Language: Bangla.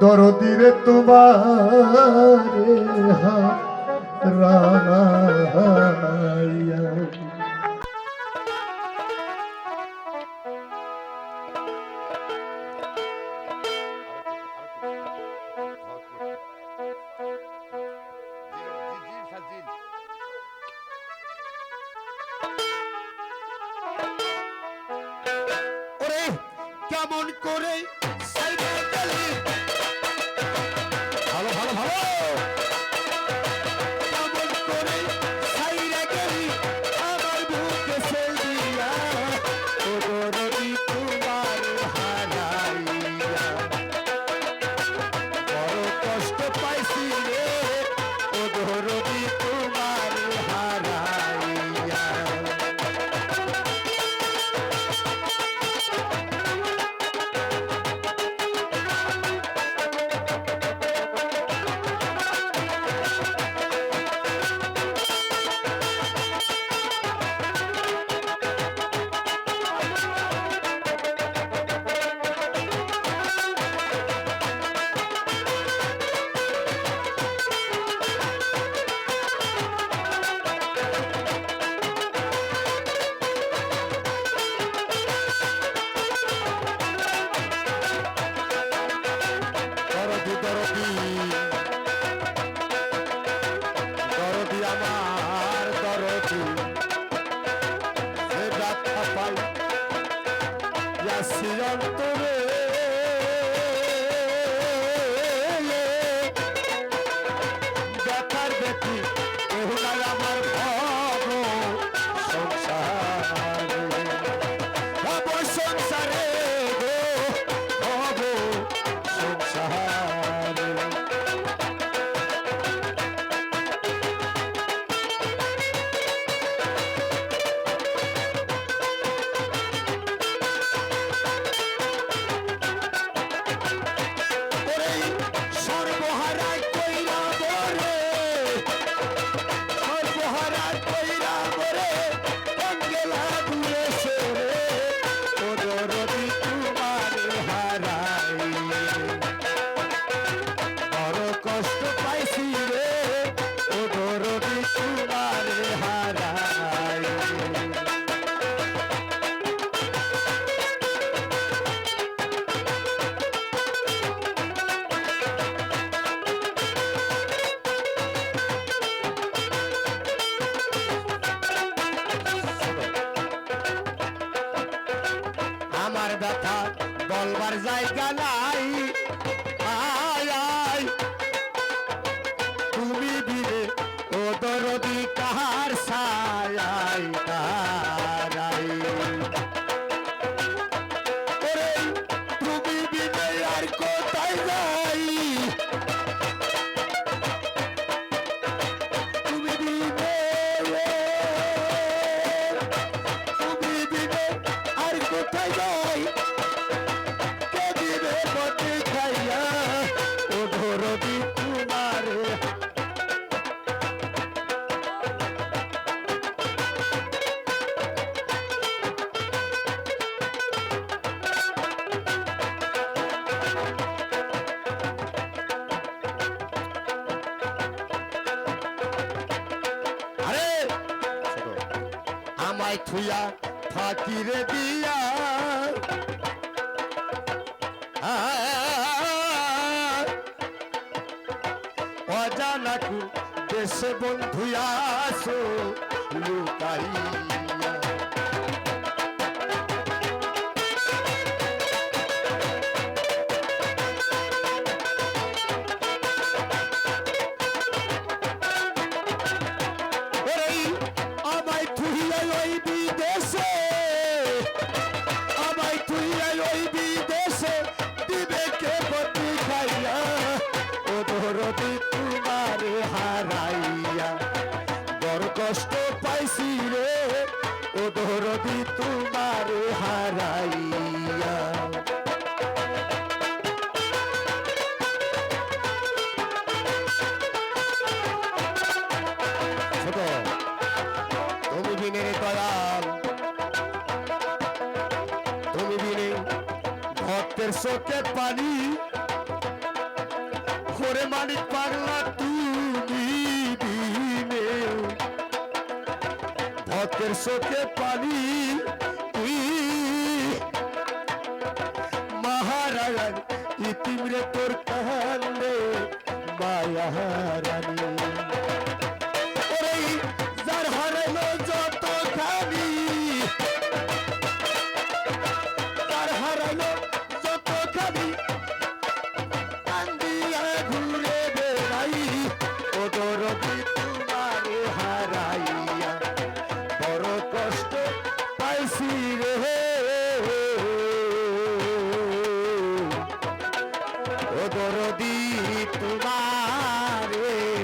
দরদি রে তোমার রানা কেমন করে? সাইবার আসি অন্তরে ব্যথা বলবার জায়গা নাই। তুমি দিলে ও দরদি কাহা আমায় থুয়া থাকি রে দিয়া। অজানাকু দেশে বন্ধু আসো লুকাইয়া কষ্ট পাইছি রে। ও দরদি তোমার হারাইয়া। তুমি চোখে পানি। করে মালিক পারলা তুই। ভক্তের চোখে পানি করদি তোমারে।